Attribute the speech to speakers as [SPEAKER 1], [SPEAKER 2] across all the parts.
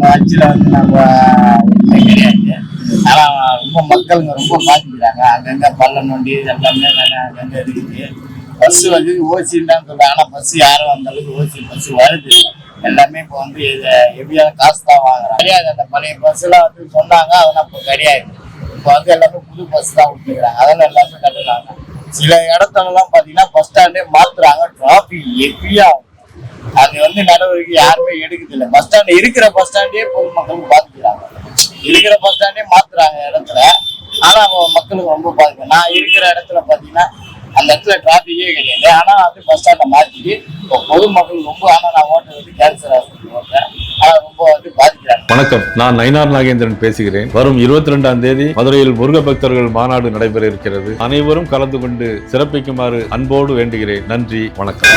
[SPEAKER 1] அந்த ஆட்சியில் வந்து நம்ம கிடையாது ஆனால் ரொம்ப மக்களுங்க ரொம்ப பாதிக்கிறாங்க அங்கங்கே பள்ளம் நோண்டி எல்லாமே நல்லா அங்கங்கே இருக்குது பஸ் வந்து ஓசின்னு தான் சொல்றாங்க ஆனால் பஸ் யாரும் அந்த அளவுக்கு ஓசி பஸ் வருது எல்லாமே இப்போ வந்து எப்படியாவது காசு தான் வாங்குறாங்க கிடையாது அந்த பழைய பஸ்ஸெல்லாம் வந்து சொன்னாங்க அதெல்லாம் இப்போ கிடையாது இப்போ வந்து எல்லாமே புது பஸ் தான் விட்டுக்கிறாங்க அதெல்லாம் எல்லாமே கட்டுறாங்க சில இடத்துலலாம் பார்த்தீங்கன்னா பஸ் ஸ்டாண்டே மாத்துறாங்க டிராஃபிக் ஹெவியாக அது வந்து நடவடிக்கை யாருமே எடுக்கிறது இல்லை பஸ் ஸ்டாண்ட் இருக்கிற பஸ் ஸ்டாண்டே பொதுமக்கள் பாதிக்கிறாங்க. இருக்கிற பஸ் ஸ்டாண்டே மாத்துறாங்க இடத்துல. ஆனா மக்களுக்கு ரொம்ப பாதிக்கும் நான் இருக்கிற இடத்துல பாத்தீங்கன்னா அந்த இடத்துல டிராபிக்கே கிடையாது. ஆனா வந்து பஸ் ஸ்டாண்டை மாத்திட்டு இப்போ பொதுமக்கள் ரொம்ப ஆனா நான் ஓட்டுறது கேன்சர் ஹாஸ்பிட்டல் ஓட்டுறேன் ஆனா ரொம்ப வந்து பாதிக்கிறாங்க.
[SPEAKER 2] வணக்கம். நான் நயினார் நாகேந்திரன் பேசுகிறேன். வரும் இருபத்தி ரெண்டாம் தேதி மதுரையில் முருக பக்தர்கள் மாநாடு நடைபெற இருக்கிறது. அனைவரும் கலந்து கொண்டு சிறப்பிக்குமாறு அன்போடு வேண்டுகிறேன். நன்றி. வணக்கம்.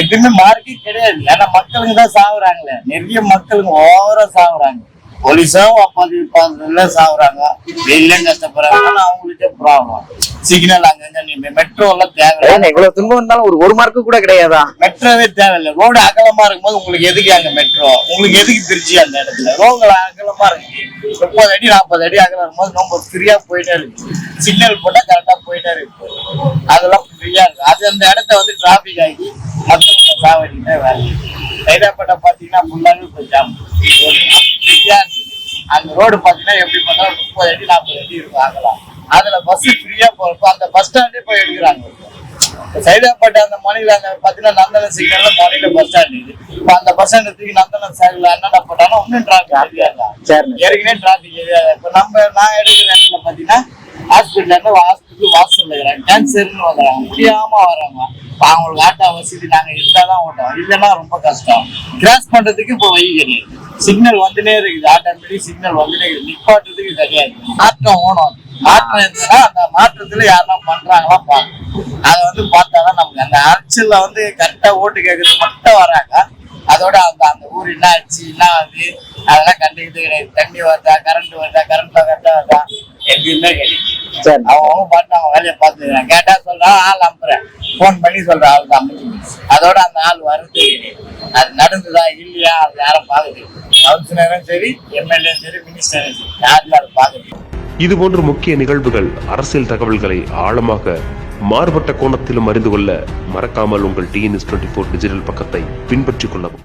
[SPEAKER 1] எதுவுமே மார்க்கே கிடையாது. ஏன்னா மக்களுங்க தான் சாகுறாங்களே நிறைய மக்களுங்க ஓவரா சாகுறாங்க போலீஸும் அப்போது பார்த்ததுல சாகுறாங்க வெளியிலும் கஷ்டப்படுறாங்க. அவங்களுக்கே ப்ராப்ளம் சிக்னல் அங்கங்க நீங்க மெட்ரோ எல்லாம் தேவையில்லை.
[SPEAKER 3] இவ்வளவு துன்பம் இருந்தாலும் ஒரு ஒரு மார்க்கு கூட கிடையாதா?
[SPEAKER 1] மெட்ரோவே தேவையில்லை. ரோடு அகலமா இருக்கும்போது உங்களுக்கு எதுக்கு அங்க மெட்ரோ உங்களுக்கு எதுக்கு திருச்சி அந்த இடத்துல? ரோடுல அகலமா இருக்கு. முப்பது அடி நாற்பது அடி அகலம் இருக்கும்போது நம்ம ஃப்ரீயா போயிட்டே இருக்கு. சிக்னல் போட்டா கரெக்டா போயிட்டே இருக்கு. அதெல்லாம் அது அந்த இடத்த வந்து டிராபிக் ஆகி மற்றவங்க சாவடிக்கிட்டே வேலை. சைதாப்பேட்டை பாத்தீங்கன்னா ஃபுல்லாவே இப்போ ஜாம் அந்த ரோடு பாத்தீங்கன்னா எப்படி பண்ணாலும் முப்பது அடி நாற்பது அடி இருக்கும் அகலம் அதுல பஸ் ஃப்ரீயா போறப்போ அந்த பஸ் ஸ்டாண்டே போய் எடுக்கிறாங்க. சைதாப்பேட்டை அந்த மணில அந்த பாத்தீங்கன்னா நந்தன சிக்னல்ல மணில பஸ் ஸ்டாண்ட் இப்ப அந்த பஸ் ஸ்டாண்ட் தூக்கி நந்தன சைடுல என்னென்ன போட்டாலும் இன்னும் ஹெவியா தான்
[SPEAKER 3] சரிண்ணே.
[SPEAKER 1] ஏற்கனவே தான் இப்ப நம்ம நான் எடுக்கிற இடத்துல பாத்தீங்கன்னா ஹாஸ்பிட்டல்ல இருந்து ஹாஸ்பிட்டல் வாசல்ல இருக்கிறாங்க கேன்சர்னு வர்றாங்க முடியாம வர்றாங்க இப்ப அவங்களுக்கு ஆட்டோ வசதி நாங்க இருந்தாதான் ஓட்டோம். இல்லைன்னா ரொம்ப கஷ்டம். கிராஸ் பண்றதுக்கு இப்போ வழி கிடையாது சிக்னல் வந்துனே இருக்குது. ஆட்டோமேட்டிக் சிக்னல் வந்துனே இருக்குது. நிப்பாட்டுறதுக்கு கிடையாது. மாற்றம் ஓணும் மாற்றம் இருந்ததுன்னா அந்த மாற்றத்துல யாருன்னா பண்றாங்களா பாருங்க. அதை வந்து பார்த்தாதான் நமக்கு அந்த அரசியல்ல வந்து கரெக்டா ஓட்டு கேட்கறது மட்டும் வராங்க. அதோட அந்த அந்த ஊர் என்ன ஆச்சு என்ன ஆகுது அதெல்லாம் கண்டுக்கிட்டு கிடையாது. தண்ணி வருதா கரண்ட் வருதா கரண்ட் கரெக்டா வருதா எதுவுமே கிடையாது
[SPEAKER 3] சரி.
[SPEAKER 1] பாட்டு வேலையை பார்த்துக்கிறான். கேட்டா சொல்றான் ஆள் அனுப்புறேன். ஃபோன் பண்ணி சொல்ற ஆள் தான் அதோட அந்த ஆள் வருது. அது நடந்துதா இல்லையா அது யாரும் பாக்குது கவுன்சிலரும் சரி எம்எல்ஏ சரி மினிஸ்டரும் சரி. யாருமே அதை பாக்குது
[SPEAKER 4] இதுபோன்ற முக்கிய நிகழ்வுகள் அரசியல் தகவல்களை ஆழமாக மாறுபட்ட கோணத்திலும் அறிந்து கொள்ள மறக்காமல் உங்கள் டிஎன்எஸ் டுவெண்ட்டி ஃபோர் டிஜிட்டல் பக்கத்தை பின்பற்றிக் கொள்ளவும்.